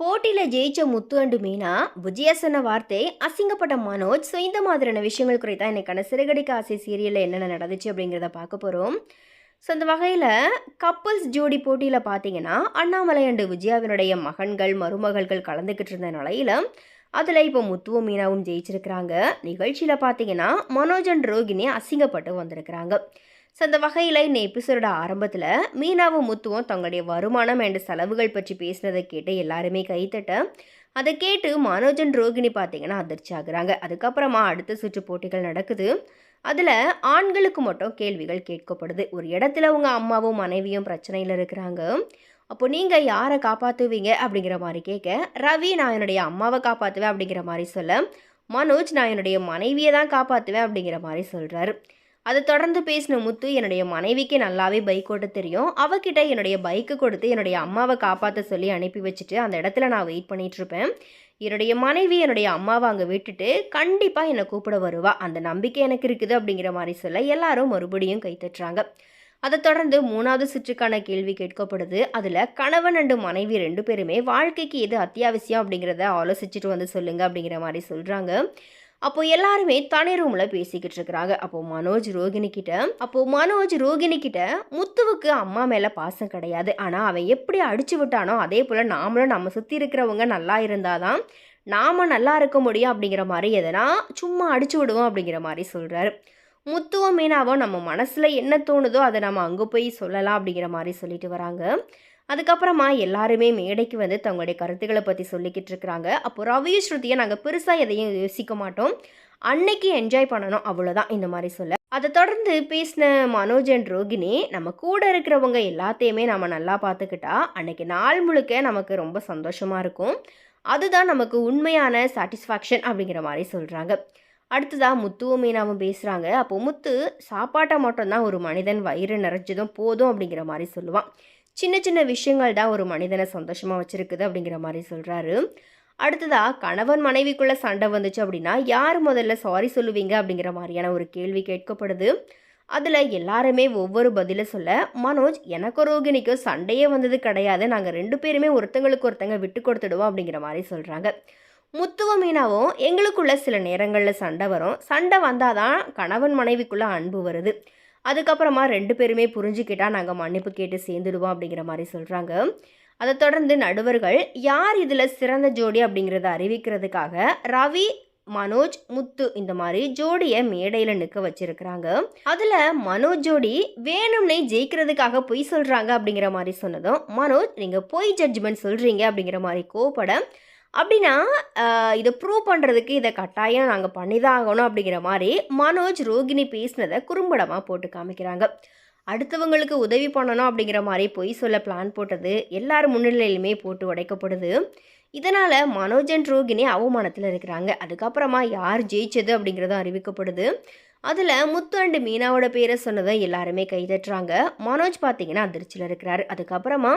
போட்டியில் ஜெயிச்ச முத்து அண்டு மீனா விஜயா சொன்ன வார்த்தை அசிங்கப்பட்ட மனோஜ் ஸோ இந்த மாதிரியான விஷயங்கள் குறித்தா இன்னைக்கான சிறுகடிக்க ஆசை சீரியலில் என்னென்ன நடந்துச்சு அப்படிங்கிறத பார்க்க போகிறோம் ஸோ அந்த வகையில் கப்புள்ஸ் ஜோடி போட்டியில் பார்த்தீங்கன்னா அண்ணாமலை அண்டு விஜயாவினுடைய மகன்கள் மருமகள்கள் கலந்துக்கிட்டு இருந்த நிலையில் அதில் இப்போ முத்துவும் மீனாவும் ஜெயிச்சிருக்கிறாங்க. நிகழ்ச்சியில் பார்த்தீங்கன்னா மனோஜ் அண்ட் ரோகிணி அசிங்கப்பட்டு வந்திருக்கிறாங்க. ஸோ அந்த வகையில் இந்த எபிசோட ஆரம்பத்தில் மீனாவும் முத்துவும் தங்களுடைய வருமானம் அண்ட் செலவுகள் பற்றி பேசினதை கேட்டு எல்லாருமே கைத்தட்ட அதை கேட்டு மனோஜன் ரோகிணி பார்த்தீங்கன்னா அதிர்ச்சி ஆகுறாங்க. அதுக்கப்புறமா அடுத்த சுற்று போட்டிகள் நடக்குது. அதில் ஆண்களுக்கு மட்டும் கேள்விகள் கேட்கப்படுது. ஒரு இடத்துல உங்கள் அம்மாவும் மனைவியும் பிரச்சனையில் இருக்கிறாங்க. அப்போ நீங்கள் யாரை காப்பாற்றுவீங்க அப்படிங்கிற மாதிரி கேட்க ரவி நான் என்னுடைய அம்மாவை காப்பாற்றுவேன் அப்படிங்கிற மாதிரி சொல்ல மனோஜ் நான் என்னுடைய மனைவியை தான் காப்பாற்றுவேன் அப்படிங்கிற மாதிரி சொல்கிறாரு அதை தொடர்ந்து பேசின முத்து என்னுடைய மனைவிக்கு நல்லாவே பைக் ஓட்ட தெரியும். அவகிட்ட என்னுடைய பைக்கு கொடுத்து என்னுடைய அம்மாவை காப்பாற்ற சொல்லி அனுப்பி வச்சுட்டு அந்த இடத்துல நான் வெயிட் பண்ணிட்டு இருப்பேன். என்னுடைய மனைவி என்னுடைய அம்மாவை அங்கே விட்டுட்டு கண்டிப்பாக என்னை கூப்பிட வருவா. அந்த நம்பிக்கை எனக்கு இருக்குது அப்படிங்கிற மாதிரி சொல்ல எல்லாரும் மறுபடியும் கைத்தட்டுறாங்க அதை தொடர்ந்து மூணாவது சுற்றுக்கான கேள்வி கேட்கப்படுது. அதில் கணவன் அண்டு மனைவி ரெண்டு பேருமே வாழ்க்கைக்கு எது அத்தியாவசியம்? அப்படிங்கிறத ஆலோசிச்சுட்டு வந்து சொல்லுங்கள் அப்படிங்கிற மாதிரி சொல்கிறாங்க அப்போ எல்லாருமே தனி ரூமில் பேசிக்கிட்டு இருக்கிறாங்க. அப்போ மனோஜ் ரோகிணி கிட்ட அப்போ மனோஜ் ரோகிணி கிட்ட முத்துவுக்கு அம்மா மேலே பாசம் கிடையாது. ஆனால் அவன் எப்படி அடிச்சு விட்டானோ அதே போல் நாமளும் நம்ம சுற்றி இருக்கிறவங்க நல்லா இருந்தாதான் நாம நல்லா இருக்க முடியும் அப்படிங்கிற மாதிரி எதனா சும்மா அடிச்சு விடுவோம் அப்படிங்கிற மாதிரி சொல்கிறாரு முத்துவும் மீனாவும் நம்ம மனசில் என்ன தோணுதோ அதை நம்ம அங்கே போய் சொல்லலாம் அப்படிங்கிற மாதிரி சொல்லிட்டு வராங்க. அதுக்கப்புறமா எல்லாருமே மேடைக்கு வந்து தங்களுடைய கருத்துக்களை பற்றி சொல்லிக்கிட்டு இருக்கிறாங்க. அப்போ ரவிய ஸ்ருதியை நாங்கள் பெருசாக எதையும் யோசிக்க மாட்டோம். அன்னைக்கு என்ஜாய் பண்ணணும் அவ்வளோதான் இந்த மாதிரி சொல்ல. அதை தொடர்ந்து பேசின மனோஜ் அண்ட் ரோகிணி நம்ம கூட இருக்கிறவங்க எல்லாத்தையுமே நம்ம நல்லா பார்த்துக்கிட்டா அன்னைக்கு நாள் முழுக்க நமக்கு ரொம்ப சந்தோஷமாக இருக்கும். அதுதான் நமக்கு உண்மையான சாட்டிஸ்ஃபேக்ஷன் அப்படிங்கிற மாதிரி சொல்கிறாங்க அடுத்ததாக முத்துவும் மீனாவும் பேசுகிறாங்க அப்போ முத்து சாப்பாட்டை மட்டும்தான் ஒரு மனிதன் வயிறு நிறைஞ்சதும் போதும் அப்படிங்கிற மாதிரி சொல்லுவான். சின்ன சின்ன விஷயங்கள் தான் ஒரு மனிதனை சந்தோஷமாக வச்சுருக்குது அப்படிங்கிற மாதிரி சொல்கிறாரு அடுத்ததாக கணவன் மனைவிக்குள்ளே சண்டை வந்துச்சு அப்படின்னா யார் முதல்ல சாரி சொல்லுவீங்க அப்படிங்கிற மாதிரியான ஒரு கேள்வி கேட்கப்படுது. அதில் எல்லாருமே ஒவ்வொரு பதிலை சொல்ல மனோஜ் எனக்கு ரோகிணிக்கும் சண்டையே வந்தது கிடையாது. நாங்கள் ரெண்டு பேருமே ஒருத்தங்களுக்கு ஒருத்தங்க விட்டு கொடுத்துடுவோம் அப்படிங்கிற மாதிரி சொல்கிறாங்க முத்துவம் மீனாவும் எங்களுக்குள்ள சில நேரங்களில் சண்டை வரும். சண்டை வந்தால் தான் கணவன் மனைவிக்குள்ளே அன்பு வருது. அதுக்கப்புறமா ரெண்டு பேருமே புரிஞ்சுக்கிட்டால் நாங்கள் மன்னிப்பு கேட்டு சேர்ந்துடுவோம் அப்படிங்கிற மாதிரி சொல்கிறாங்க அதை தொடர்ந்து நடுவர்கள் யார் இதில் சிறந்த ஜோடி? அப்படிங்கிறத அறிவிக்கிறதுக்காக ரவி மனோஜ் முத்து இந்த மாதிரி ஜோடியை மேடையில் நிற்க வச்சிருக்கிறாங்க. அதில் மனோஜ் ஜோடி வேணும்னே ஜெயிக்கிறதுக்காக பொய் சொல்கிறாங்க அப்படிங்கிற மாதிரி சொன்னதும் மனோஜ் நீங்கள் பொய் ஜட்ஜ்மெண்ட் சொல்கிறீங்க அப்படிங்கிற மாதிரி கோப்பட அப்படின்னா இதை ப்ரூவ் பண்ணுறதுக்கு இதை கட்டாயம் நாங்கள் பண்ணி தான் ஆகணும் அப்படிங்கிற மாதிரி மனோஜ் ரோகிணி பேசினதை குறும்படமாக போட்டு காமிக்கிறாங்க. அடுத்தவங்களுக்கு உதவி பண்ணணும் அப்படிங்கிற மாதிரி பொய் சொல்ல பிளான் போட்டது எல்லார் முன்னிலையிலுமே போட்டு உடைக்கப்படுது. இதனால் மனோஜ் அண்ட் ரோகிணி அவமானத்தில் இருக்கிறாங்க. அதுக்கப்புறமா யார் ஜெயிச்சது அப்படிங்கிறதும் அறிவிக்கப்படுது. அதில் முத்து அண்டு மீனாவோட பேரை சொன்னதை எல்லாருமே கைதட்டுறாங்க. மனோஜ் பார்த்தீங்கன்னா அதிர்ச்சியில் இருக்கிறாரு. அதுக்கப்புறமா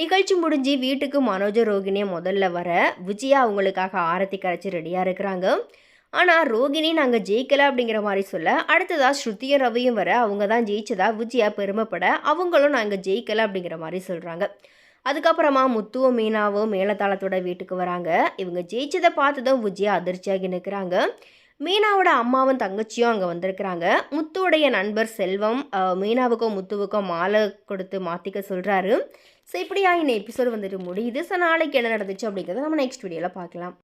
நிகழ்ச்சி முடிஞ்சு வீட்டுக்கு மனோஜ ரோகிணியை முதல்ல வர விஜயா அவங்களுக்காக ஆரத்தி கரைச்சி ரெடியாக இருக்கிறாங்க. ஆனால் ரோகிணி நாங்கள் ஜெயிக்கலை அப்படிங்கிற மாதிரி சொல்ல அடுத்ததாக ஸ்ருதியும் ரவியும் வர அவங்க தான் ஜெயிச்சதா விஜயா பெருமைப்பட அவங்களும் நாங்கள் ஜெயிக்கலை அப்படிங்கிற மாதிரி சொல்கிறாங்க அதுக்கப்புறமா முத்துவும் மீனாவும் மேலத்தாளத்தோட வீட்டுக்கு வராங்க. இவங்க ஜெயிச்சதை பார்த்ததும் விஜயா அதிர்ச்சியாகி நிற்கிறாங்க மீனாவோட அம்மாவும் தங்கச்சியும் அங்கே வந்திருக்கிறாங்க. முத்துவுடைய நண்பர் செல்வம் மீனாவுக்கும் முத்துவுக்கும் மாலை கொடுத்து மாற்றிக்க சொல்கிறாரு ஸோ இப்படியா இந்த எபிசோடு வந்துட்டு முடியுது. ஸோ நாளைக்கு என்ன நடந்துச்சு அப்படிங்கிறத நம்ம நெக்ஸ்ட் வீடியோவில் பார்க்கலாம்.